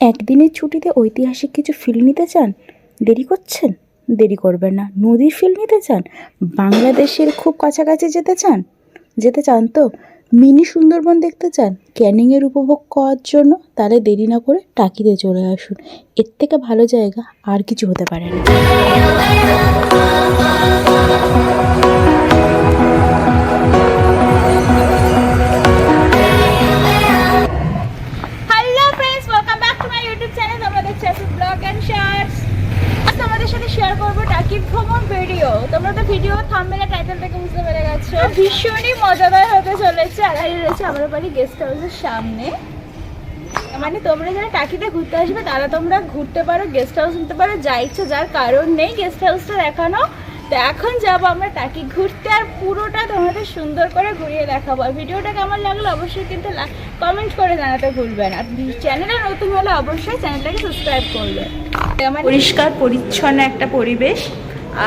একদিনের ছুটিতে ঐতিহাসিক কিছু ফিল নিতে চান? দেরি করছেন? দেরি করবেন না। নদীর ফিল নিতে চান? বাংলাদেশের খুব কাছাকাছি যেতে চান? যেতে চান তো? মিনি সুন্দরবন দেখতে চান? ক্যানিংয়ের উপভোগ করার জন্য? তাহলে দেরি না করে টাকিতে চলে আসুন। এর থেকে ভালো জায়গা আর কিছু হতে পারে না। টাকির ভ্রমণ ভিডিও তোমরা তো ভিডিও থাম্বনেল টাইটেল থেকে বুঝতে পেরে গেছো। ভীষণই মজাদার হতে চলেছে। আর রয়েছে আমার বাড়ি গেস্ট হাউসের সামনে। মানে তোমরা যারা টাকিতে ঘুরতে আসবে, তারা তোমরা ঘুরতে পারো গেস্ট হাউস নিতে পারো, যা ইচ্ছে, যার কারণ নেই গেস্ট হাউসটা দেখানো। তো এখন যাব আমরা টাকি ঘুরতে আর পুরোটা তোমাদের সুন্দর করে ঘুরিয়ে দেখাবো। আর ভিডিওটা কেমন লাগল অবশ্যই কিন্তু কমেন্ট করে জানাতে ভুলবেন আর চ্যানেলে নতুন হলে অবশ্যই চ্যানেলটাকে সাবস্ক্রাইব করবে। আমার পরিষ্কার, পরিচ্ছন্ন একটা পরিবেশ।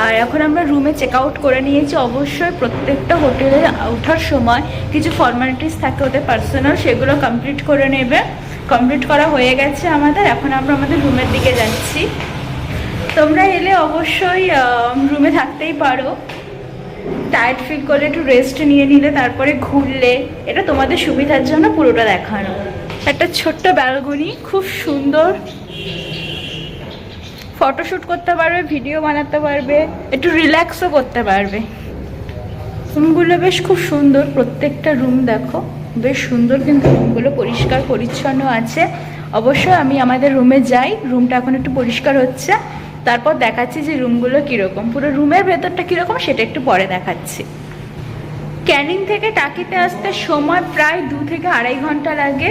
আর এখন আমরা রুমে চেক আউট করে নিয়েছি। অবশ্যই প্রত্যেকটা হোটেলে ওঠার সময় কিছু ফর্মালিটিস থাকে ওদের পার্সোনাল সেগুলো কমপ্লিট করে নেবে। কমপ্লিট করা হয়ে গেছে আমাদের। এখন আমরা আমাদের রুমের দিকে যাচ্ছি। তোমরা এলে অবশ্যই রুমে থাকতেই পারো। টায়ার্ড ফিল করলে একটু রেস্ট নিয়ে নিলে, তারপরে ঘুরলে। এটা তোমাদের সুবিধার জন্য পুরোটা দেখানো। একটা ছোট্ট ব্যালকনি খুব সুন্দর। ফটোশ্যুট করতে পারবে ভিডিও বানাতে পারবে, একটু রিল্যাক্সও করতে পারবে। রুমগুলো বেশ খুব সুন্দর, প্রত্যেকটা রুম দেখো, বেশ সুন্দর কিন্তু রুমগুলো পরিষ্কার পরিচ্ছন্ন আছে। অবশ্যই আমি আমাদের রুমে যাই রুমটা এখন একটু পরিষ্কার হচ্ছে। তারপর দেখাচ্ছি যে রুমগুলো কীরকম। পুরো রুমের ভেতরটা কীরকম সেটা একটু পরে দেখাচ্ছি। ক্যানিং থেকে টাকিতে আসতে সময় প্রায় দু থেকে আড়াই ঘণ্টা লাগে।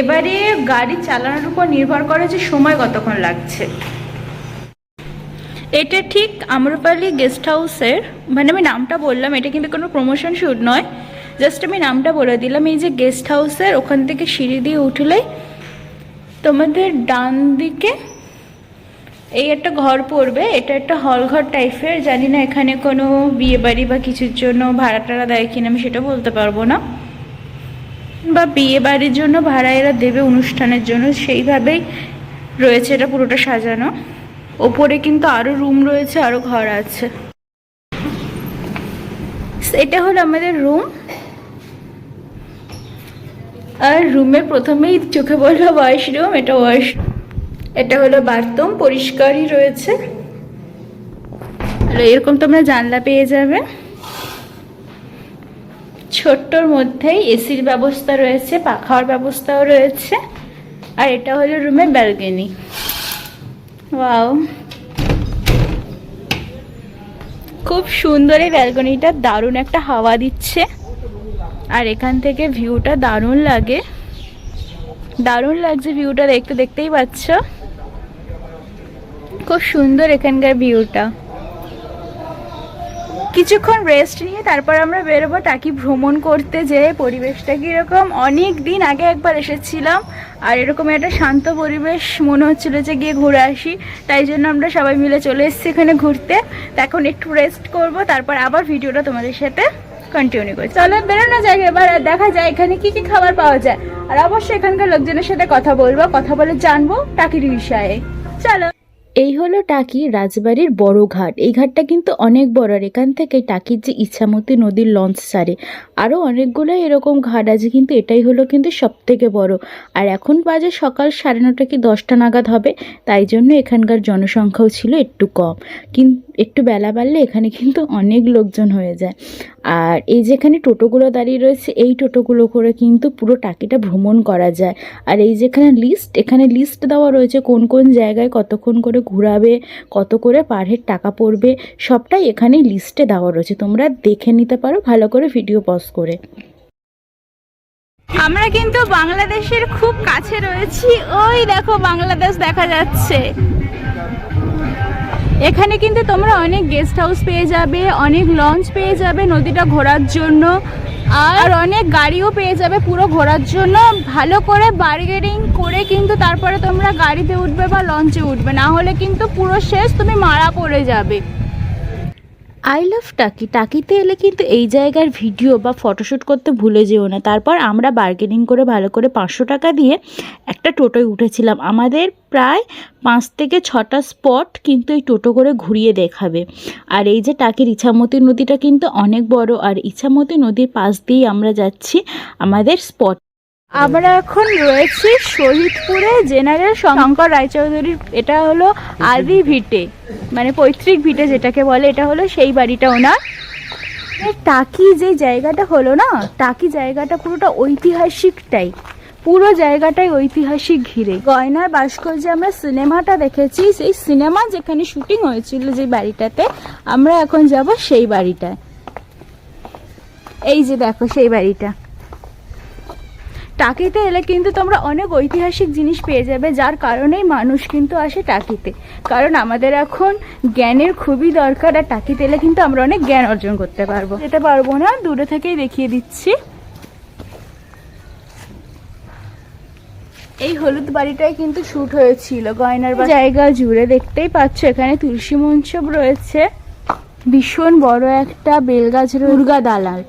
এবারে গাড়ি চালানোর উপর নির্ভর করে যে সময় কতক্ষণ লাগছে। এটা ঠিক আম্রপালি গেস্ট হাউসের মানে আমি নামটা বললাম, এটা কিন্তু কোনো প্রমোশন শ্যুট নয়। জাস্ট আমি নামটা বলে দিলাম, এই যে গেস্ট হাউসের ওখান থেকে সিঁড়ি দিয়ে উঠলেই তোমাদের ডান দিকে এই একটা ঘর পড়বে, এটা একটা হল ঘর টাইপের জানি না এখানে কোনো বিয়ে বাড়ি বা কিছুর জন্য ভাড়া টাড়া দেয় কিনা, আমি সেটা বলতে পারব না। বা বিয়ে বাড়ির জন্য ভাড়া এরা দেবে অনুষ্ঠানের জন্য, সেইভাবেই রয়েছে এটা পুরোটা সাজানো। ওপরে কিন্তু আরও রুম রয়েছে আরও ঘর আছে। এটা হলো আমাদের রুম। আর রুমে প্রথমেই চোখে বলল ওয়াশরুম এটা ওয়াশ এটা হলো বাথরুম, পরিষ্কারই রয়েছে। আর এরকম তোমরা জানলা পেয়ে যাবে। ছোট্টর মধ্যেই এসির ব্যবস্থা রয়েছে পাখার ব্যবস্থাও রয়েছে। আর এটা হলো রুমের ব্যালকনি। ওয়াও। খুব সুন্দর এই ব্যালকনিটা, দারুণ একটা হাওয়া দিচ্ছে। আর এখান থেকে ভিউটা দারুণ লাগে। দারুণ লাগছে ভিউটা দেখতে, দেখতেই পাচ্ছ। খুব সুন্দর এখানকার ভিউটা। কিছুক্ষণ রেস্ট নিয়ে তারপর আমরা বেরোবো টাকি ভ্রমণ করতে যে পরিবেশটা কীরকম। অনেক দিন আগে একবার এসেছিলাম আর এরকম একটা শান্ত পরিবেশ মনে হচ্ছিল যে গিয়ে ঘুরে আসি। তাই জন্য আমরা সবাই মিলে চলে এসেছি এখানে ঘুরতে। এখন একটু রেস্ট করব, তারপর আবার ভিডিওটা তোমাদের সাথে কন্টিনিউ করি চলো বেরোনো যায় এবার দেখা যায় এখানে কি কি খাবার পাওয়া যায়। আর অবশ্যই এখানকার লোকজনের সাথে কথা বলব, কথা বলে জানব টাকির বিষয়ে। চলো। এই হলো টাকি রাজবাড়ির বড় ঘাট। এই ঘাটটা কিন্তু অনেক বড় আর এখান থেকে টাকির যে ইচ্ছামতি নদীর লঞ্চ ছাড়ে আরও অনেকগুলো এরকম ঘাট আছে, কিন্তু এটাই হলো কিন্তু সব থেকে বড়। আর এখন বাজে সকাল সাড়ে নটা কি দশটা নাগাদ হবে, তাই জন্য এখানকার জনসংখ্যাও ছিল একটু কম। কিন্তু একটু বেলা বাড়লে এখানে কিন্তু অনেক লোকজন হয়ে যায়। আর এই যেখানে টোটোগুলো দাঁড়িয়ে রয়েছে, এই টোটোগুলো করে কিন্তু পুরো টাকিটা ভ্রমণ করা যায়। আর এই যেখানে লিস্ট এখানে লিস্ট দেওয়া রয়েছে কোন কোন জায়গায় কতক্ষণ করে ঘোরাবে, কত করে পার হেড টাকা পড়বে, সবটাই এখানে লিস্টে দেওয়া রয়েছে। তোমরা দেখে নিতে পারো, ভালো করে ভিডিও পজ করে। আমরা কিন্তু বাংলাদেশের খুব কাছে রয়েছি। ওই দেখো বাংলাদেশ দেখা যাচ্ছে। এখানে কিন্তু তোমরা অনেক গেস্ট হাউস পেয়ে যাবে, অনেক লঞ্চ পেয়ে যাবে নদীটা ঘোরার জন্য। আর অনেক গাড়িও পেয়ে যাবে পুরো ঘোরার জন্য। ভালো করে বার্গেনিং করে কিন্তু তারপরে তোমরা গাড়িতে উঠবে বা লঞ্চে উঠবে। না হলে কিন্তু পুরো শেষ, তুমি মারা পড়ে যাবে। আই লাভ টাকি। টাকিতে এলে কিন্তু এই জায়গার ভিডিও বা ফটোশ্যুট করতে ভুলে যেও না। তারপর আমরা বার্গেনিং করে ভালো করে পাঁচশো টাকা দিয়ে একটা টোটোয় উঠেছিলাম। আমাদের প্রায় পাঁচ থেকে ছটা স্পট কিন্তু এই টোটো করে ঘুরিয়ে দেখাবে। আর এই যে টাকির ইছামতি নদীটা কিন্তু অনেক বড়। আর ইছামতি নদীর পাশ দিয়েই আমরা যাচ্ছি আমাদের স্পট আমরা এখন রয়েছি শহীদপুরে জেনারেল শঙ্কর রায়চৌধুরীর এটা হলো আদি ভিটে মানে পৈতৃক ভিটে যেটাকে বলে এটা হলো সেই বাড়িটা ওনার। টাকি যে জায়গাটা হলো না টাকি জায়গাটা পুরোটা ঐতিহাসিকটাই। পুরো জায়গাটাই ঐতিহাসিক ঘিরে। গয়নার ভাস্কর্যে আমরা সিনেমাটা দেখেছি সেই সিনেমা যেখানে শুটিং হয়েছিল যে বাড়িটাতে আমরা এখন যাব সেই বাড়িটায়। এই যে দেখো সেই বাড়িটা। টাকিতে এলে কিন্তু তোমরা অনেক ঐতিহাসিক জিনিস পেয়ে যাবে, যার কারণেই মানুষ কিন্তু আসে টাকিতে কারণ আমাদের এখন জ্ঞানের খুবই দরকার, আর টাকিতে এলে কিন্তু আমরা অনেক জ্ঞান অর্জন করতে পারব যেতে পারব না, দূরে থেকেই দেখিয়ে দিচ্ছি এই হলুদ বাড়িটাই কিন্তু শুট হয়েছিল, গয়নার। জায়গা জুড়ে দেখতেই পাচ্ছ, এখানে তুলসী মঞ্চপ রয়েছে ভীষণ বড় একটা বেলগাছ। দুর্গা দালাল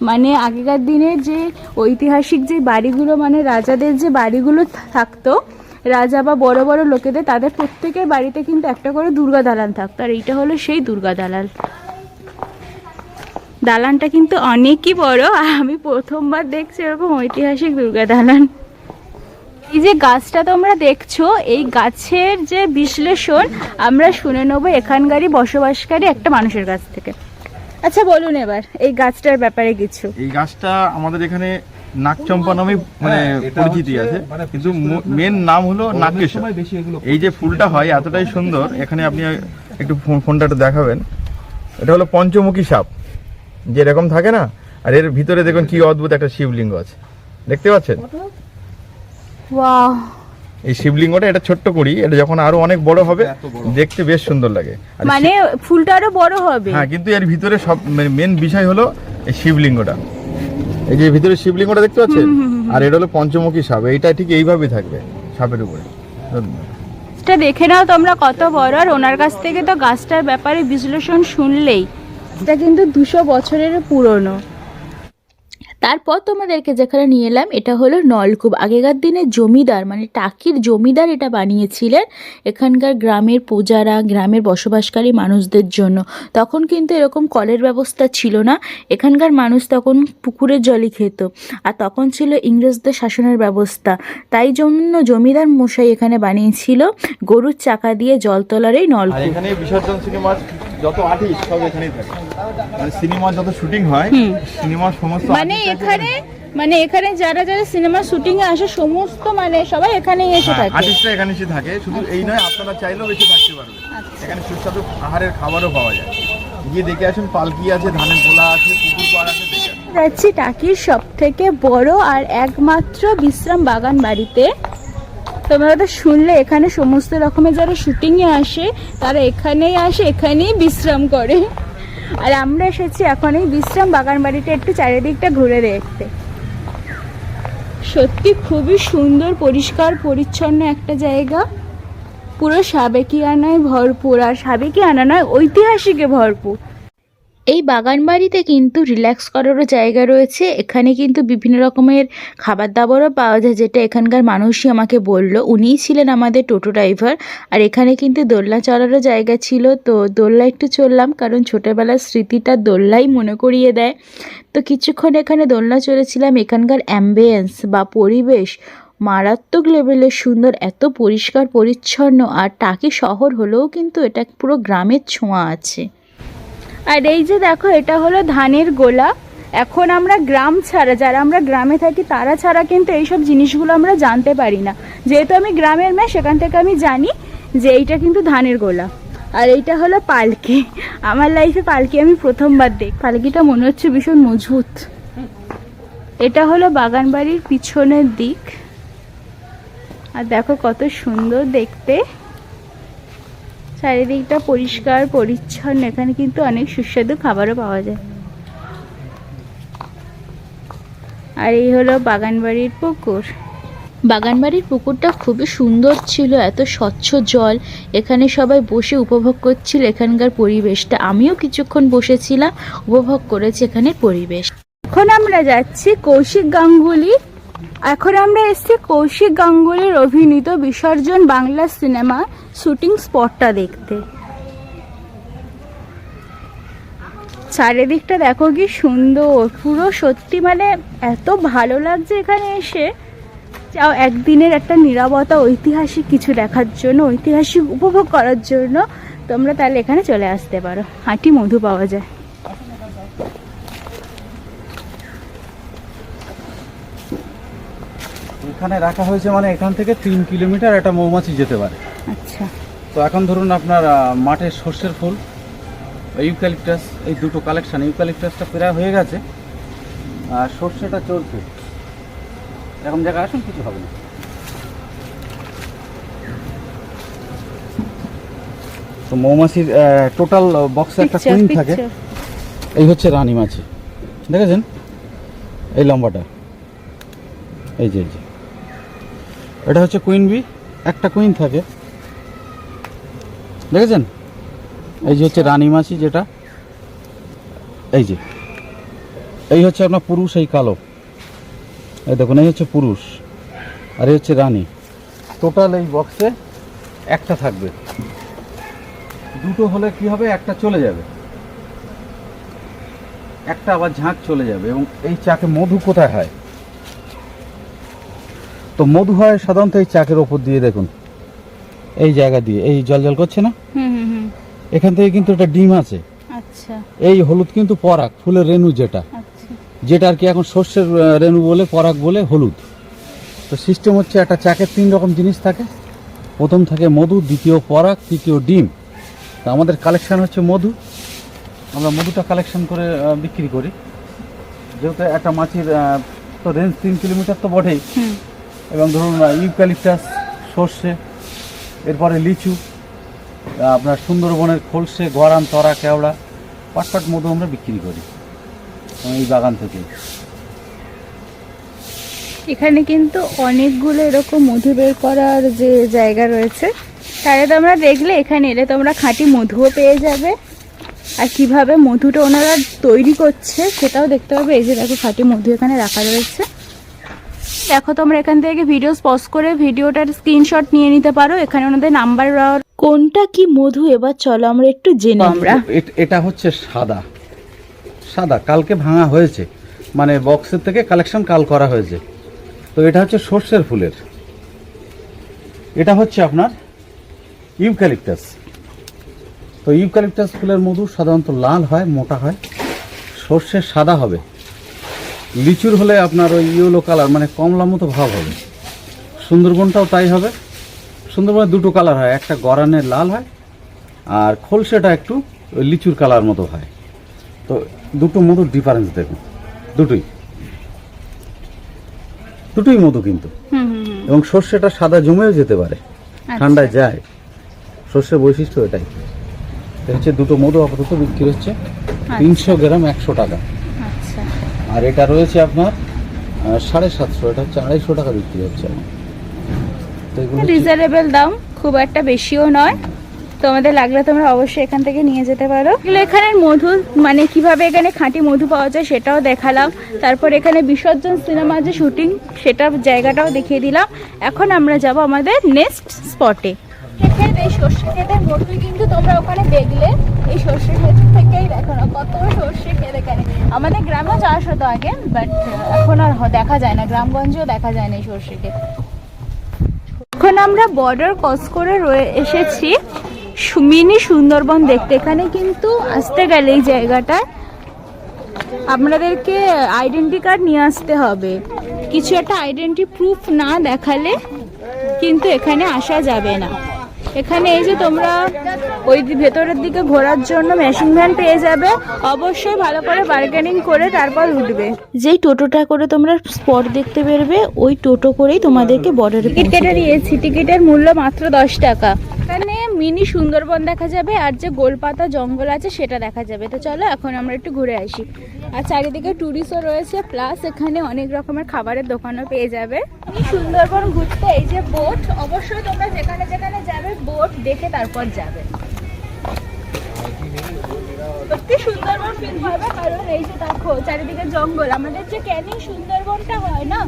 মানে আগেকার দিনের যে ঐতিহাসিক যে বাড়িগুলো মানে রাজাদের যে বাড়িগুলো থাকতো, রাজা বা বড় বড় লোকেদের, তাদের প্রত্যেকের বাড়িতে কিন্তু একটা করে দুর্গা দালান থাকতো। আর এইটা হলো সেই দুর্গা দালাল দালানটা কিন্তু অনেকই বড়। আর আমি প্রথমবার দেখছি এরকম ঐতিহাসিক দুর্গা দালান। এই যে গাছটা তোমরা দেখছ, এই গাছের যে বিশ্লেষণ আমরা শুনে নেব এখানকারই বসবাসকারী একটা মানুষের কাছ থেকে। আচ্ছা বলুন এবার এই গাছটার ব্যাপারে কিছু। এই গাছটা আমাদের এখানে নাকচম্পা নামে মানে হ্যাঁ, পরিচিতি আছে। মানে কিন্তু মেন নাম হলো এগুলো এই যে ফুলটা হয় এতটাই সুন্দর। এখানে আপনি একটু ফোন- ফোনটা একটু দেখাবেন। এটা হলো পঞ্চমুখী সাপ যে এরকম থাকে না? আর এর ভিতরে দেখুন কি অদ্ভুত একটা শিবলিঙ্গ আছে। দেখতে পাচ্ছেন? ওয়াও। এই শিবলিঙ্গটা এটা ছোট্ট করি এটা যখন আরও অনেক বড় হবে দেখতে বেশ সুন্দর লাগে। মানে ফুলটা আরও বড় হবে। হ্যাঁ কিন্তু এর ভিতরে সব মেন বিষয় হলো এই শিবলিঙ্গটা। এই যে ভিতরে শিবলিঙ্গটা দেখতে পাচ্ছেন? আর এটা হলো পঞ্চমুখী সাপ এইটা ঠিক এইভাবেই থাকবে সাপের উপরে। এটা দেখে নাও তোমরা কত বড়। আর ওনার কাছ থেকে তো গাছটার ব্যাপারে বিশ্লেষণ শুনলেই। এটা কিন্তু দুশো বছরের পুরনো। তারপর তোমাদেরকে যেখানে নিয়ে এলাম, এটা হলো নলকূপ। আগেকার দিনে জমিদার মানে টাকির জমিদার এটা বানিয়েছিলেন এখানকার গ্রামের পূজারা, গ্রামের বসবাসকারী মানুষদের জন্য। তখন কিন্তু এরকম কলের ব্যবস্থা ছিল না। এখানকার মানুষ তখন পুকুরের জলই খেত। আর তখন ছিল ইংরেজদের শাসনের ব্যবস্থা। তাই জন্য জমিদার মশাই এখানে বানিয়েছিল গরুর চাকা দিয়ে জল তোলার এই নলকূপ। এখানে যত আর্টিস্ট সব এখানেই থাকে। মানে সিনেমার যত শুটিং হয় সিনেমার সমস্ত মানে এখানে মানে এখানে যারা যারা সিনেমা শুটিং এ আসে সমস্ত মানে সবাই এখানেই এসে হ্যাঁ, থাকে। আর্টিস্টরা এখানে এসে থাকে শুধু এই নয় আপনারা চাইলেও এসে থাকতে পারবেন। এখানে সুস্বাদু আহারের খাবারও পাওয়া যায়। গিয়ে দেখে আসুন পালকি আছে ধানের গোলা আছে পুকুর পাড় আছে যাচ্ছি টাকির সব থেকে বড় আর একমাত্র বিশ্রাম বাগান বাড়িতে। তোমরা তো শুনলে, এখানে সমস্ত রকমের যারা শুটিংয়ে আসে, তারা এখানেই আসে, এখানেই বিশ্রাম করে। আর আমরা এসেছি এখন এই বিশ্রাম বাগান বাড়িটা একটু চারিদিকটা ঘুরে দেখতে। সত্যি খুবই সুন্দর, পরিষ্কার, পরিচ্ছন্ন একটা জায়গা। পুরো সাবেকিয়ানায় ভরপুর, আর সাবেকিয়ানা নয়, ঐতিহাসিকে ভরপুর। এই বাগান বাড়িতে কিন্তু রিল্যাক্স করারও জায়গা রয়েছে। এখানে কিন্তু বিভিন্ন রকমের খাবার দাবারও পাওয়া যায়, যেটা এখানকার মানুষই আমাকে বলল। উনিই ছিলেন আমাদের টোটো ড্রাইভার, আর এখানে কিন্তু দোলনা চড়ারও জায়গা ছিল। তো দোলনা একটু চললাম কারণ ছোটোবেলার স্মৃতিটা দোলনাই মনে করিয়ে দেয়। তো কিছুক্ষণ এখানে দোলনা চড়েছিলাম, এখানকার অ্যাম্বিয়েন্স বা পরিবেশ মারাত্মক লেভেলের সুন্দর, এত পরিষ্কার, পরিচ্ছন্ন, আর টাকি শহর হলেও কিন্তু এটা পুরো গ্রামের ছোঁয়া আছে। আর এই যে দেখো, এটা হলো ধানের গোলা। এখন আমরা গ্রাম ছাড়া, যারা আমরা গ্রামে থাকি, তারা ছাড়া কিন্তু এইসব জিনিসগুলো আমরা জানতে পারি না। যেহেতু আমি গ্রামের মেয়ে, সেখান থেকে আমি জানি যে এইটা কিন্তু ধানের গোলা। আর এইটা হলো পালকি। আমার লাইফে পালকি আমি প্রথমবার দেখ, পালকিটা মনে হচ্ছে ভীষণ মজবুত। এটা হলো বাগান বাড়ির পিছনের দিক। আর দেখো কত সুন্দর দেখতে। চারিদিকটা পরিষ্কার, পরিচ্ছন্ন। এখানে কিন্তু অনেক সুস্বাদু খাবারও পাওয়া যায়। আর এই হলো বাগানবাড়ির পুকুর। বাগানবাড়ির পুকুরটা খুবই সুন্দর ছিল, এত স্বচ্ছ জল। এখানে সবাই বসে উপভোগ করছিল এখানকার পরিবেশটা। আমিও কিছুক্ষণ বসেছিলাম, উপভোগ করেছি এখানের পরিবেশ। এখন আমরা যাচ্ছি কৌশিক গাঙ্গুলি এখন আমরা এসেছি কৌশিক গাঙ্গুলির অভিনীত বিসর্জন বাংলা সিনেমা শুটিং স্পটটা দেখতে। চারিদিকটা দেখো কি সুন্দর, পুরো সত্যি মানে এত ভালো লাগছে এখানে এসে। যাও, একদিনের একটা নিরবতা ঐতিহাসিক কিছু দেখার জন্য, ঐতিহাসিক উপভোগ করার জন্য তোমরা তাহলে এখানে চলে আসতে পারো। হাঁটি মধু পাওয়া যায়। এখানে রাখা হয়েছে মানে এখান থেকে তিন কিলোমিটার একটা মৌমাছি যেতে পারে। আচ্ছা। তো এখন ধরুন আপনার মাঠে সর্ষের ফুল ইউক্যালিপটাস এই দুটো কালেকশন ইউক্যালিপটাসটা প্রায় হয়ে গেছে আর সর্ষেটা চলছে। এরকম জায়গায় আসুন কিছু হবে না। তো মৌমাছির টোটাল বক্সে একটা কুইন থাকে। এই হচ্ছে রানী মাছি। দেখেছেন? এই লম্বাটা। এই যে এই যে। এটা হচ্ছে কুইন বি একটা কুইন থাকে। দেখেছেন? এই যে হচ্ছে রানী মাছি যেটা, এই যে। এই হচ্ছে আপনার পুরুষ, এই কালো। এই দেখুন, এই হচ্ছে পুরুষ, আর এই হচ্ছে রানী। টোটাল এই বক্সে একটা থাকবে। দুটো হলে কি হবে? একটা চলে যাবে। একটা আবার ঝাঁক চলে যাবে এবং এই চাকে মধু কোথায় হয়? তো মধু হয় সাধারণত এই চাকের ওপর দিয়ে দেখুন। এই জায়গা দিয়ে এই জল জল করছে না? হুম হুম হুম। এখান থেকে কিন্তু একটা ডিম আছে। আচ্ছা। এই হলুদ কিন্তু পরাগ ফুলের রেণু যেটা। আচ্ছা। যেটা আর কি এখন শস্যের রেণু বলে পরাগ বলে হলুদ। তো সিস্টেম হচ্ছে একটা চাকের তিন রকম জিনিস থাকে। প্রথম থাকে মধু দ্বিতীয় পরাগ তৃতীয় ডিম। তো আমাদের কালেকশান হচ্ছে মধু। আমরা মধুটা কালেকশন করে বিক্রি করি। যেহেতু একটা মাছির তো রেঞ্জ তিন কিলোমিটার তো বটেই। এবং ধরুন ইউক্যালিপটাস, সর্ষে, এরপরে লিচু আপনার সুন্দরবনের খোলসে গরান তরা, কেওড়া পাট পাট মধু আমরা বিক্রি করি এই বাগান থেকে। এখানে কিন্তু অনেকগুলো এরকম মধু বের করার যে জায়গা রয়েছে, তাহলে তোমরা দেখলে এখানে এলে তোমরা খাঁটি মধুও পেয়ে যাবে। আর কীভাবে মধুটা ওনারা তৈরি করছে সেটাও দেখতে পাবে। এই যে দেখো, খাঁটি মধু এখানে রাখা রয়েছে। দেখো তোমরা এখান থেকে ভিডিও পজ করে ভিডিওটার স্ক্রিনশট নিয়ে নিতে পারো। এখানে ওনাদের নাম্বার কোনটা কি মধু? এবার চলো আমরা একটু জেনে আমরা এট- এটা হচ্ছে সাদা। সাদা কালকে ভাঙা হয়েছে। মানে বক্সের থেকে কালেকশন কাল করা হয়েছে। তো এটা হচ্ছে সর্ষের ফুলের। এটা হচ্ছে আপনার ইউক্যালিপটাস। তো ইউক্যালিপটাস ফুলের মধু সাধারণত লাল হয় মোটা হয়। সর্ষের সাদা হবে। লিচুর হলে আপনার ওই ইয়েলো কালার মানে কমলা মতো ভাব হবে। সুন্দরবনটাও তাই হবে। সুন্দরবনে দুটো কালার হয় একটা গরানের লাল হয় আর খোলসেটা একটু ওই লিচুর কালার মতো হয়। তো দুটো মধুর ডিফারেন্স দেখুন দুটোই। দুটোই মধু কিন্তু। এবং সর্ষেটা সাদা জমেও যেতে পারে আচ্ছা। ঠান্ডায় যায়। সর্ষের বৈশিষ্ট্য এটাই। এটা হচ্ছে দুটো মধু আপাতত বিক্রি হচ্ছে। তিনশো গ্রাম একশো টাকা। আচ্ছা আর এটা রয়েছে আপনার সাড়ে সাতশো, এটা হচ্ছে আড়াইশো টাকা বিক্রি হচ্ছে। রিজনেবল দাম, খুব একটা বেশিও নয়। তোমাদের লাগলে তোমরা অবশ্যই এখান থেকে নিয়ে যেতে পারো। এখানে মধু মানে কীভাবে এখানে খাঁটি মধু পাওয়া যায় সেটাও দেখালাম। তারপর এখানে বিসর্জন সিনেমার যে শুটিং, সেটার জায়গাটাও দেখিয়ে দিলাম। এখন আমরা যাব আমাদের নেক্সট স্পটে ক্ষেত এই সর্ষে ক্ষেতের মধু কিন্তু তোমরা ওখানে দেখলে এই সর্ষে ক্ষেত থেকেই দেখো না, কত সর্ষে ক্ষেত এখানে আমাদের গ্রামেও চাষ হতো আগে বাট এখন আর দেখা যায় না, গ্রামগঞ্জেও দেখা যায় না এই সর্ষে ক্ষেত এখন আমরা বর্ডার ক্রস করে রয়ে এসেছি মিনি সুন্দরবন দেখতে। এখানে কিন্তু আসতে গেলে এই জায়গাটায় আপনাদেরকে আইডেন্টি কার্ড নিয়ে আসতে হবে। কিছু একটা আইডেন্টি প্রুফ না দেখালে কিন্তু এখানে আসা যাবে না। এখানে এই যে তোমরা ওই ভেতরের দিকে ঘোরার জন্য মেশিন ভ্যান পেয়ে যাবে। অবশ্যই ভালো করে বার্গেনিং করে তারপর উঠবে। যেই টোটোটা করে তোমরা স্পট দেখতে বেরবে ওই টোটো করেই তোমাদেরকে বর্ডারে টিকিট কেটে দিয়েছি। টিকিটের মূল্য মাত্র দশ টাকা। এখানে মিনি সুন্দরবন দেখা যাবে আর যে গোলপাতা জঙ্গল আছে সেটা দেখা যাবে। তো চলো এখন আমরা একটু ঘুরে আসি। আর চারিদিকে ট্যুরিস্টও রয়েছে প্লাস এখানে অনেক রকমের খাবারের দোকানও পেয়ে যাবে। সুন্দরবন ঘুরতে এই যে বোট অবশ্যই তোমরা যেখানে যেখানে যাবে, বোট দেখে তারপর যাবে। সত্যি সুন্দরবন ফিল হবে, কারণ এই যে দেখো, চারিদিকে জঙ্গল। আমাদের যে ক্যানিং সুন্দরবনটা হয় না,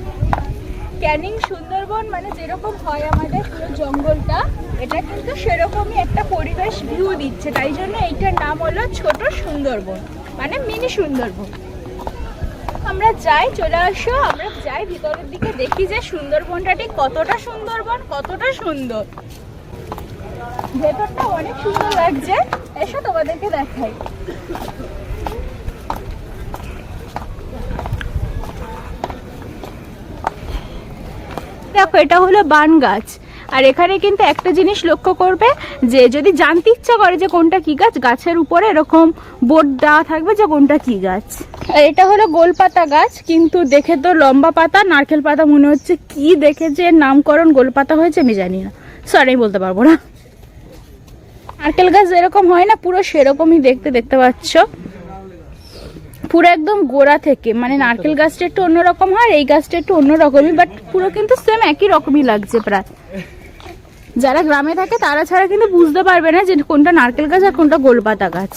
ক্যানিং সুন্দরবন মানে যেরকম হয় আমাদের পুরো জঙ্গলটা, এটা কিন্তু সেরকমই একটা পরিবেশ ভিউ দিচ্ছে। তাই জন্য এইটার নাম হলো ছোট সুন্দরবন মানে মিনি সুন্দরবন। আমরা যাই, চলে আসো, আমরা যাই, ভিতরের দিকে দেখি যে সুন্দরবনটা ঠিক কতটা সুন্দরবন, কতটা সুন্দর। ভেতরটা অনেক সুন্দর লাগছে। এসো তোমাদেরকে দেখাই। দেখো, এটা হলো বান গাছ। আর এখানে কিন্তু একটা জিনিস লক্ষ্য করবে যে, যদি জানতে ইচ্ছা করে যে কোনটা কি গাছ, গাছের উপরে এরকম বোর্ড দেওয়া থাকবে যে কোনটা কি গাছ। আর এটা হলো গোলপাতা গাছ, কিন্তু দেখে তো লম্বা পাতা, নারকেল পাতা মনে হচ্ছে কি দেখে যে নামকরণ গোলপাতা হয়েছে আমি জানি না। সরি আমি বলতে পারব না। নারকেল গাছ যেরকম হয় না, পুরো সেরকমই দেখতে দেখতে পাচ্ছ। পুরো একদম গোড়া থেকে মানে নারকেল গাছটা একটু অন্যরকম হয় এই গাছটা একটু অন্যরকমই বাট পুরো কিন্তু সেম একই রকমই লাগছে প্রায়। যারা গ্রামে থাকে, তারা ছাড়া কিন্তু বুঝতে পারবে না যে কোনটা নারকেল গাছ আর কোনটা গোলপাতা গাছ।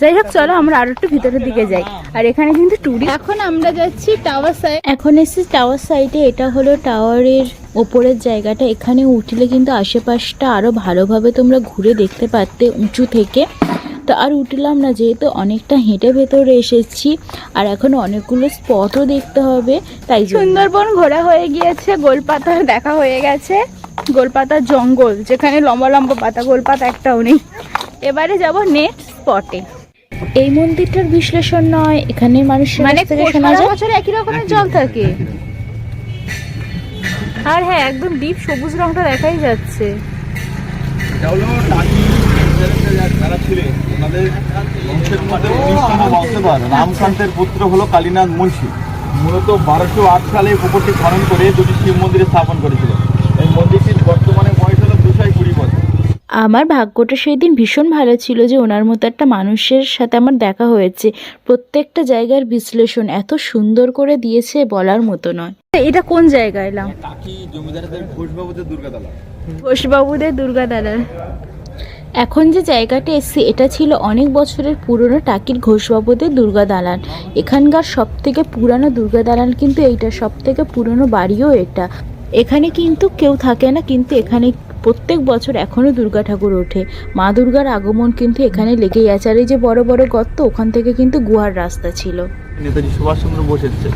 যাই হোক চলো আমরা আরও একটু ভিতরের দিকে যাই। আর এখানে কিন্তু টুরি এখন আমরা যাচ্ছি টাওয়ার সাইড এখন এসেছি টাওয়ার সাইডে এটা হলো টাওয়ারের ওপরের জায়গাটা। এখানে উঠলে কিন্তু আশেপাশটা আরও ভালোভাবে তোমরা ঘুরে দেখতে পারতে উঁচু থেকে। তো আর উঠলাম না যেহেতু অনেকটা হেঁটে ভেতরে এসেছি। আর এখন অনেকগুলো স্পটও দেখতে হবে তাই সুন্দরবন ঘোরা হয়ে গিয়েছে গোলপাতা দেখা হয়ে গেছে। গোলপাতা জঙ্গল যেখানে লম্বা লম্বা পাতা গোলপাতা একটাও নেই। এবারে যাব নেক্সট স্পটে এই মন্দিরটার বিশ্লেষণ নয় এখানে মানুষের মানে শোনা যায়। বছর একই রকমের জল থাকে। আর হ্যাঁ একদম ডিপ সবুজ রংটা দেখাই যাচ্ছে। এটা হলো টাকি যারা ছিলেন ওনাদের বংশের মধ্যে উনিশতম বংশধর। রামকান্তের পুত্র হলো কালীনাথ মুন্সি। মূলত বারোশো আট সালে পুকুরটি খনন করে দুটি শিব মন্দিরে স্থাপন করেছিল। এই মন্দিরটির বর্তমানে বয়স হলো দুশো কুড়ি বছর আমার ভাগ্যটা সেই দিন ভীষণ ভালো ছিল যে ওনার মতো একটা মানুষের সাথে আমার দেখা হয়েছে। প্রত্যেকটা জায়গার বিশ্লেষণ এত সুন্দর করে দিয়েছে বলার মতো নয়। এটা কোন জায়গায় এলাম? ঘোষবাবুদের দুর্গা দালার এখন যে জায়গাটা এসছি এটা ছিল অনেক বছরের পুরনো টাকির ঘোষবাবুদের দুর্গা দালান এখানকার সব থেকে পুরানো দুর্গা দালান কিন্তু এইটা সবথেকে পুরনো বাড়িও এটা। এখানে কিন্তু কেউ থাকে না কিন্তু এখানে প্রত্যেক বছর এখনও দুর্গা ঠাকুর ওঠে। মা দুর্গার আগমন কিন্তু এখানে লেগেই আছে। আর এই যে বড় বড় গর্ত ওখান থেকে কিন্তু গুহার রাস্তা ছিল। নেতাজি সুভাষচন্দ্র বোস এসছে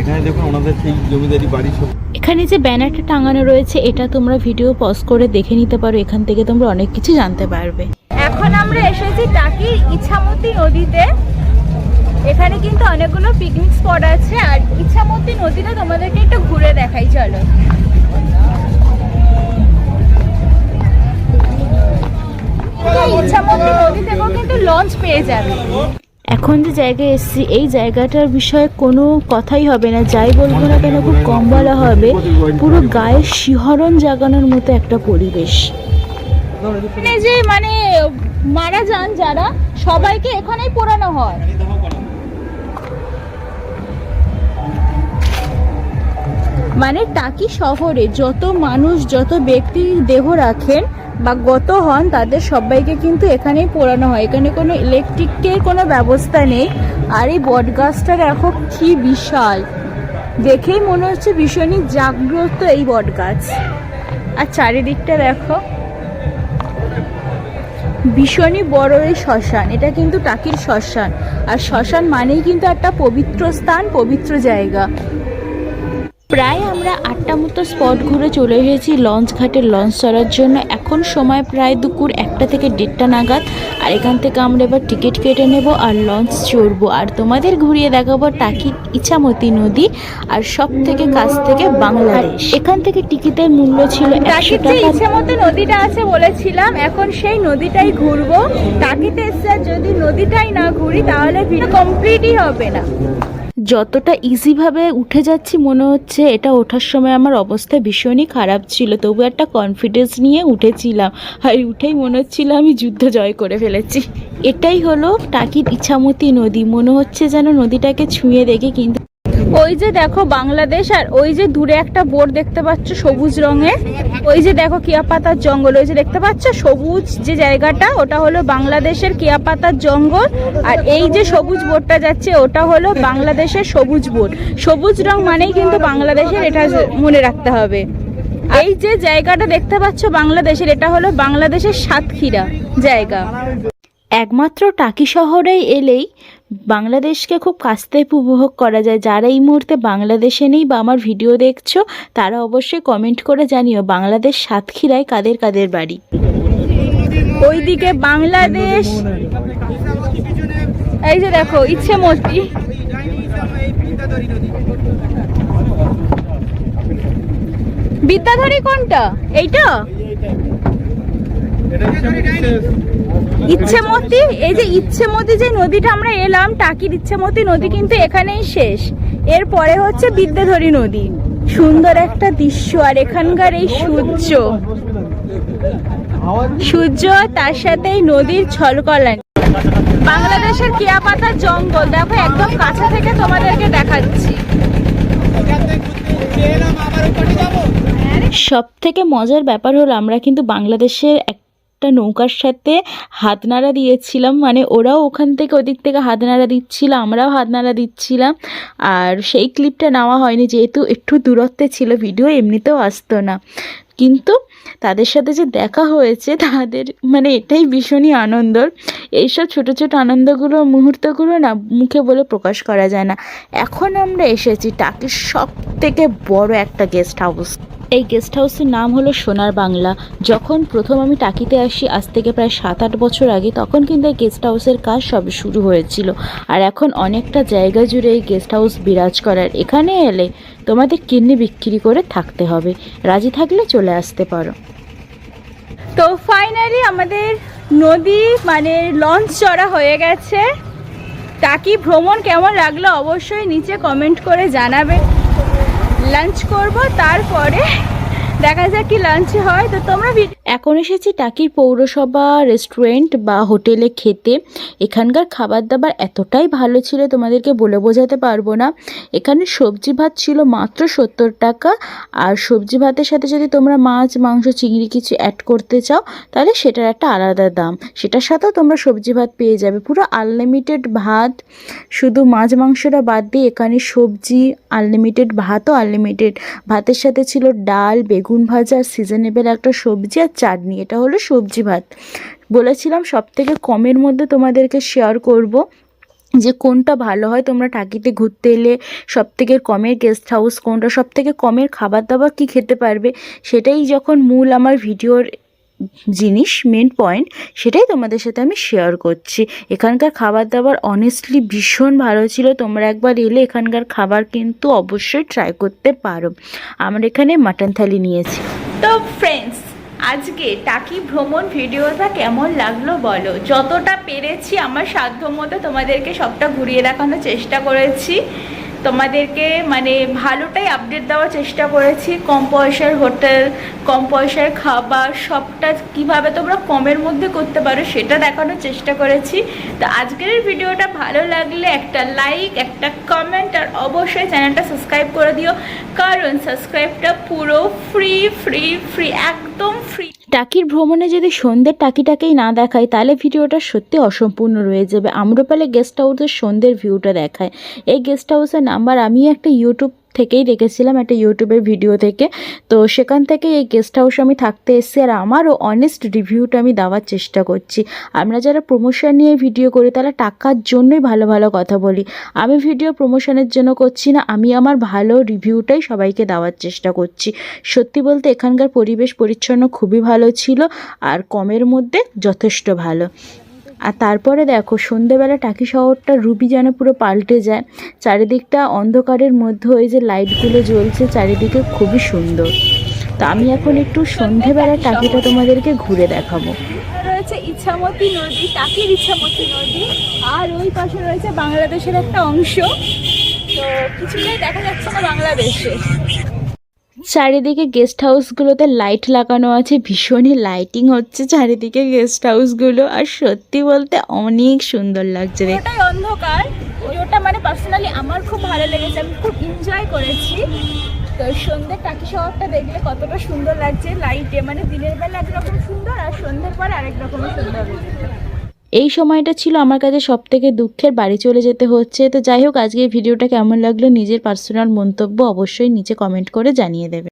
এখানে দেখুন ওনাদের সেই জমিদারি বাড়ি এখানে যে ব্যানারটা টাঙানো রয়েছে এটা তোমরা ভিডিও পজ করে দেখে নিতে পারো। এখান থেকে তোমরা অনেক কিছু জানতে পারবে। এখন আমরা এসেছি টাকির ইছামতি নদীতে। এখানে কিন্তু অনেকগুলো পিকনিক স্পট আছে। আর ইছামতি নদীটা তোমাদেরকে একটু ঘুরে দেখাই চলো। এই ইছামতি নদী থেকেও কিন্তু লঞ্চ পেয়ে যাবে। এখন যে জায়গায় এসেছি এই জায়গাটার বিষয়ে কোনো কথাই হবে না। যাই বলব না কেন খুব কম বলা হবে। পুরো গায়ে শিহরণ জাগানোর মতো একটা পরিবেশ। যে মানে মারা যান যারা সবাইকে এখানেই পোড়ানো হয়। মানে টাকি শহরে যত মানুষ, যত ব্যক্তি দেহ রাখেন বা গত হন, তাদের সবাইকে কিন্তু এখানেই পোড়ানো হয়। এখানে কোনো ইলেকট্রিকের কোনো ব্যবস্থা নেই। আর এই বটগাছটা দেখো কি বিশাল। দেখেই মনে হচ্ছে ভীষণই জাগ্রত এই বটগাছ আর চারিদিকটা দেখো। ভীষণই বড় এই শ্মশান। এটা কিন্তু টাকির শ্মশান। আর শ্মশান মানেই কিন্তু একটা পবিত্র স্থান, পবিত্র জায়গা। প্রায় আমরা আটটা মতো স্পট ঘুরে চলে এসেছি লঞ্চ ঘাটে লঞ্চ চড়ার জন্য। এখন সময় প্রায় দুপুর একটা থেকে দেড়টা নাগাদ। আর এখান থেকে আমরা এবার টিকিট কেটে নেব আর লঞ্চ চড়বো। আর তোমাদের ঘুরিয়ে দেখাবো টাকির ইছামতি নদী আর সব থেকে কাছ থেকে বাংলাদেশ। এখান থেকে টিকিটের মূল্য ছিল একশো টাকির যে টাকা। ইচ্ছে মতো নদীটা আছে বলেছিলাম এখন সেই নদীটাই ঘুরবো। টাকিতে এসে যদি নদীটাই না ঘুরি তাহলে কমপ্লিটই হবে না। যতটা ইজিভাবে উঠে যাচ্ছি মনে হচ্ছে এটা ওঠার সময় আমার অবস্থা ভীষণই খারাপ ছিল। তবু একটা কনফিডেন্স নিয়ে উঠেছিলাম। আর উঠেই মনে হচ্ছিল আমি যুদ্ধ জয় করে ফেলেছি। এটাই হলো টাকির ইছামতি নদী। মনে হচ্ছে যেন নদীটাকে ছুঁয়ে দেখে, কিন্তু ওই যে দেখো বাংলাদেশ আর ওই যে দূরে একটা বোর্ড দেখতে পাচ্ছ সবুজ রঙের। ওই যে দেখো কিয়াপাতার জঙ্গল, ওই যে দেখতে পাচ্ছ সবুজ যে জায়গাটা, ওটা হলো বাংলাদেশের কিয়াপাতার জঙ্গল। আর এই যে সবুজ বোর্ডটা যাচ্ছে, ওটা হলো বাংলাদেশের সবুজ বোর্ড। সবুজ রং মানেই কিন্তু বাংলাদেশের, এটা মনে রাখতে হবে। এই যে জায়গাটা দেখতে পাচ্ছ বাংলাদেশের, এটা হলো বাংলাদেশের সাতক্ষীরা জায়গা। একমাত্র টাকি শহরে এলেই বাংলাদেশকে খুব থেকে উপভোগ করা যায়। যারা এই মুহূর্তে বাংলাদেশে নেই বা আমার ভিডিও দেখছ, তারা অবশ্যই কমেন্ট করে জানিও বাংলাদেশ সাতক্ষীরায় কাদের কাদের বাড়ি। ওইদিকে বাংলাদেশ। এই যে দেখো, ইচ্ছে মতি। বিদ্যাধরী কোনটা? এইটা? ইচ্ছেমতি এই যে ইচ্ছেমতি যে নদীটা আমরা এলাম টাকির ইচ্ছেমতি নদী কিন্তু এখানেই শেষ। এরপরে হচ্ছে বিদ্যাধরী নদী। সুন্দর একটা দৃশ্য আর এখানকার এই সূর্য। সূর্য তার সাথে এই নদীর ছলকলান বাংলাদেশের কেয়াপাতার জঙ্গল দেখো একদম কাছে থেকে তোমাদেরকে দেখাচ্ছি। সব থেকে মজার ব্যাপার হলো আমরা কিন্তু বাংলাদেশের একটা নৌকার সাথে হাত নাড়া দিয়েছিলাম। মানে ওরাও ওখান থেকে ওদিক থেকে হাত নাড়া দিচ্ছিল, আমরাও হাত নাড়া দিচ্ছিলাম। আর সেই ক্লিপটা নেওয়া হয়নি, যেহেতু একটু দূরত্বে ছিল, ভিডিও এমনিতেও আসতো না। কিন্তু তাদের সাথে যে দেখা হয়েছে, তাদের মানে এটাই ভীষণই আনন্দর এইসব ছোট ছোট আনন্দগুলো, মুহূর্তগুলো না মুখে বলে প্রকাশ করা যায় না। এখন আমরা এসেছি টাকির সব থেকে বড় একটা গেস্ট হাউস এই গেস্ট হাউসের নাম হলো সোনার বাংলা। যখন প্রথম আমি টাকিতে আসি, আজ থেকে প্রায় সাত আট বছর আগে, তখন কিন্তু এই গেস্ট হাউসের কাজ সবে শুরু হয়েছিল। আর এখন অনেকটা জায়গা জুড়ে এই গেস্ট হাউস বিরাজ করার। এখানে এলে তোমাদের কিডনি বিক্রি করে থাকতে হবে। রাজি থাকলে চলে আসতে পারো। তো ফাইনালি আমাদের নদী মানে লঞ্চ চড়া হয়ে গেছে। টাকি ভ্রমণ কেমন লাগল অবশ্যই নিচে কমেন্ট করে জানাবে। লাঞ্চ করব তারপরে দেখা যাক কি লাঞ্চ হয়। তো তোমরা ভিডিও এখন এসেছি টাকির পৌরসভা রেস্টুরেন্ট বা হোটেলে খেতে। এখানকার খাবার দাবার এতটাই ভালো ছিল, তোমাদেরকে বলে বোঝাতে পারব না। এখানে সবজি ভাত ছিল মাত্র সত্তর টাকা। আর সবজি ভাতের সাথে যদি তোমরা মাছ, মাংস, চিংড়ি কিছু অ্যাড করতে চাও, তাহলে সেটার একটা আলাদা দাম। সেটার সাথেও তোমরা সবজি ভাত পেয়ে যাবে। পুরো আনলিমিটেড ভাত, শুধু মাছ, মাংসটা বাদ দিয়ে এখানে সবজি আনলিমিটেড ভাতও আনলিমিটেড ভাতের সাথে ছিল ডাল, বেগুন ভাজা সিজনেবেল একটা সবজি, আর চাটনি, এটা হলো সবজি ভাত। বলেছিলাম সব থেকে কমের মধ্যে তোমাদেরকে শেয়ার করব যে কোনটা ভালো হয়। তোমরা টাকিতে ঘুরতে এলে সব থেকে কমের গেস্ট হাউস কোনটা সব থেকে কমের খাবার দাবার কি খেতে পারবে, সেটাই যখন মূল আমার ভিডিওর জিনিস মেন পয়েন্ট সেটাই তোমাদের সাথে আমি শেয়ার করছি। এখানকার খাবার দাবার অনেস্টলি ভীষণ ভালো ছিল। তোমরা একবার এলে এখানকার খাবার কিন্তু অবশ্যই ট্রাই করতে পারো। আমরা এখানে মাটন থালি নিয়েছি। তো ফ্রেন্ডস আজকে টাকি ভ্রমণ ভিডিওটা কেমন লাগল বলো? যতটা পেরেছি আমার সাধ্য মতো তোমাদেরকে সবটা ঘুরিয়ে দেখানোর চেষ্টা করেছি। তোমাদেরকে মানে ভালোটাই আপডেট দেওয়ার চেষ্টা করেছি। কম পয়সার হোটেল, কম পয়সার খাবার, সবটা কীভাবে তোমরা কমের মধ্যে করতে পারো সেটা দেখানোর চেষ্টা করেছি। তো আজকের ভিডিওটা ভালো লাগলে একটা লাইক একটা কমেন্ট আর অবশ্যই চ্যানেলটা সাবস্ক্রাইব করে দিও। কারণ সাবস্ক্রাইবটা পুরো ফ্রি ফ্রি ফ্রি একদম ফ্রি টাকির ভ্রমণে যদি সন্ধ্যের টাকিটাকেই না দেখায়, তাহলে ভিডিওটা সত্যি অসম্পূর্ণ রয়ে যাবে। আম্রপালে গেস্ট হাউসের সন্ধ্যের ভিউটা দেখায়। এই গেস্ট হাউসের নাম্বার আমি একটা ইউটিউব থেকেই দেখেছিলাম একটা ইউটিউবের ভিডিও থেকে। তো সেখান থেকে এই গেস্ট হাউসে আমি থাকতে এসেছি আর আমারও অনেস্ট রিভিউটা আমি দেওয়ার চেষ্টা করছি। আমরা যারা প্রমোশন নিয়ে ভিডিও করি, তারা টাকার জন্যই ভালো ভালো কথা বলি। আমি ভিডিও প্রমোশনের জন্য করছি না, আমি আমার ভালো রিভিউটাই সবাইকে দেওয়ার চেষ্টা করছি। সত্যি বলতে এখানকার পরিবেশ পরিচ্ছন্ন খুবই ভালো ছিল, আর কমের মধ্যে যথেষ্ট ভালো। আর তারপরে দেখো, সন্ধেবেলা টাকি শহরটা রুবি যেন পুরো পাল্টে যায়। চারিদিকটা অন্ধকারের মধ্যে ওই যে লাইটগুলো জ্বলছে, চারিদিকে খুবই সুন্দর। তো আমি এখন একটু সন্ধেবেলা টাকিটা তোমাদেরকে ঘুরে দেখাবো। রয়েছে ইচ্ছামতি নদী, টাকির ইচ্ছামতি নদী। আর ওই পাশে রয়েছে বাংলাদেশের একটা অংশ। তো কিছুটাই দেখা যাচ্ছে না বাংলাদেশে। চারিদিকে গেস্ট হাউসগুলোতে লাইট লাগানো আছে, ভীষণই লাইটিং হচ্ছে চারিদিকে গেস্ট হাউসগুলো আর সত্যি বলতে অনেক সুন্দর লাগছে ওটাই অন্ধকার। ওটা মানে পার্সোনালি আমার খুব ভালো লেগেছে। আমি খুব এনজয় করেছি। তো সন্ধ্যের টাকি শহরটা দেখলে কতটা সুন্দর লাগছে। লাইটে মানে দিনের বেলা একরকম সুন্দর আর সন্ধ্যের পরে আরেক রকম সুন্দর। এই সময়টা ছিল আমার কাছে সব থেকে দুঃখের। বাড়ি চলে যেতে হচ্ছে। তো যাই হোক, আজকে ভিডিওটা কেমন লাগল নিজের পার্সোনাল মন্তব্য অবশ্যই নিচে কমেন্ট করে জানিয়ে দেবে।